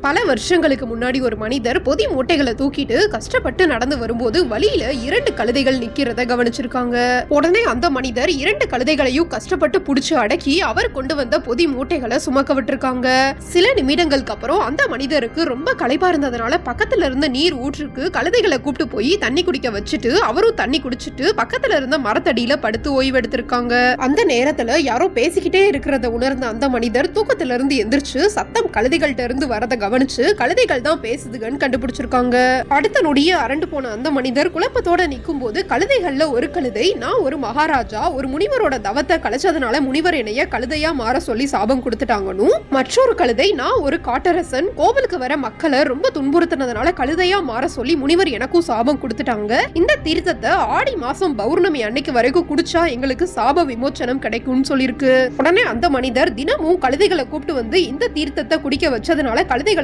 பல வருஷங்களுக்கு முன்னாடி ஒரு மனிதர் பொதி மூட்டைகளை தூக்கிட்டு கஷ்டப்பட்டு நடந்து வரும்போது வழியில இரண்டு கழுதைகள் நிக்கிறத கவனிச்சிருக்காங்க. உடனே அந்த மனிதர் இரண்டு கழுதைகளையும் கஷ்டப்பட்டு புடிச்சு அடக்கி அவர் கொண்டு வந்த பொதி மூட்டைகளை சுமக்க விட்டுருக்காங்க. சில நிமிடங்களுக்கு அப்புறம் அந்த மனிதருக்கு ரொம்ப களைப்பா இருந்ததுனால பக்கத்துல இருந்த நீர் ஊற்றுக்கு கழுதைகளை கூப்பிட்டு போய் தண்ணி குடிக்க வச்சுட்டு அவரும் தண்ணி குடிச்சிட்டு பக்கத்துல இருந்த மரத்தடியில படுத்து ஓய்வு எடுத்திருக்காங்க. அந்த நேரத்துல யாரோ பேசிக்கிட்டே இருக்கிறத உணர்ந்த அந்த மனிதர் தூக்கத்துல இருந்து எந்திரிச்சு சத்தம் கழுதைகள்ட்ட இருந்து வரத கவனிச்சு கழுதைகள் தான் பேசுதுகன்னு கண்டுபிடிச்சிருக்காங்க. அடுத்த நொடியே அரண்டு போன அந்த மனிதர் குழப்பத்தோட நிற்கும் போது கழுதைகள்ல ஒரு கழுதை நான் ஒரு மகாராஜா ஒரு முனிவரோட தவத்தை கலைச்சதுனால முனிவர் என்னைய கழுதையா மாற சொல்லி சாபம் கொடுத்துட்டாங்கன்னு மற்றொரு கழுதை நான் ஒரு காட்டரசன் கோவிலுக்கு வர மக்களை ரொம்ப துன்புறுத்தினதுனால கழுதையா மாற சொல்லி முனிவர் எனக்கும் சாபம் கொடுத்துட்டாங்க. இந்த தீர்த்தத்தை ஆடி மாசம் பௌர்ணமி அன்னைக்கு வரைக்கும் குடிச்சா எங்களுக்கு சாப விமோச்சனம் கிடைக்கும்னு சொல்லியிருக்கு. உடனே அந்த மனிதர் தினமும் கழுதைகளை கூப்பிட்டு வந்து இந்த தீர்த்தத்தை குடிக்க வச்சதுனால கழுதைகள்